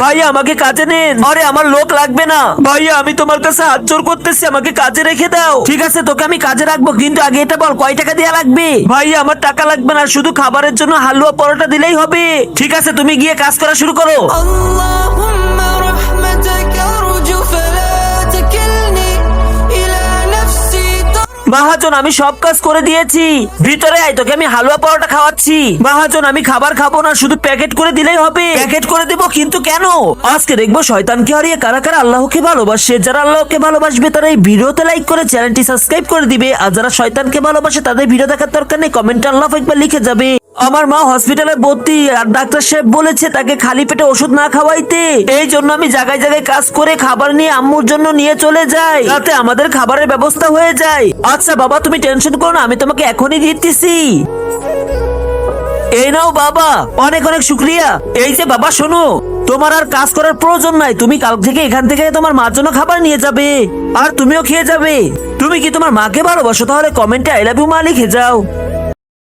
ভাইয়া, আমাকে কাজে নেন। আরে, আমার লোক লাগবে না। ভাইয়া, আমি তোমার কাছে হাত জোর করতেছি, আমাকে কাজে রেখে দাও। ঠিক আছে, তোকে আমি কাজে রাখব, কিন্তু আগে এটা বল, কয় টাকা দেওয়া লাগবে? ভাইয়া, আমার টাকা লাগবে না, শুধু খাবারের জন্য হালুয়া পরোটা দিলেই হবে। ঠিক আছে, তুমি গিয়ে কাজ করা শুরু করো। আল্লাহ মহাজন আমি সব কাজ করে দিয়েছি। ভিতরে আয়, তোকে আমি হালুয়া পরোটা খাওয়াচ্ছি। মহাজন আমি খাবার খাব না, শুধু প্যাকেট করে দিলেই হবে। প্যাকেট করে দেবো, কিন্তু কেন? আজকে দেখব শয়তানকে হারিয়ে কারা কারা আল্লাহকে ভালোবাসে। যারা আল্লাহকে ভালোবাসবে, তারা এই ভিডিওতে লাইক করে চ্যানেলটি সাবস্ক্রাইব করে দিবে। আর যারা শয়তানকে ভালোবাসে, তাদের ভিডিও দেখার দরকার নেই কমেন্টে আল্লাহ একবার লিখে যাবে। আমার মা হসপিটালে ভর্তি, আর ডাক্তার সাহেব বলেছে তাকে খালি পেটে ওষুধ না খাওয়াইতে। এই জন্য আমি জায়গায় জায়গায় কাজ করে খাবার নিয়ে আম্মুর জন্য নিয়ে চলে যাই, যাতে আমাদের খাবারের ব্যবস্থা হয়ে যায়। আচ্ছা বাবা, তুমি টেনশন করো না, আমি তোমাকে এখনই দিতেছি। এই নাও বাবা, অনেক অনেক শুক্রিয়া। এই যে বাবা, শোনো, তোমার আর কাজ করার প্রয়োজন নাই, তুমি কাল থেকে এখান থেকে তোমার মার জন্য খাবার নিয়ে যাবে, আর তুমিও খেয়ে যাবে। তুমি কি তোমার মাকে ভালোবাসো, তাহলে কমেন্টে আই লাভ ইউ মা লিখে যাও।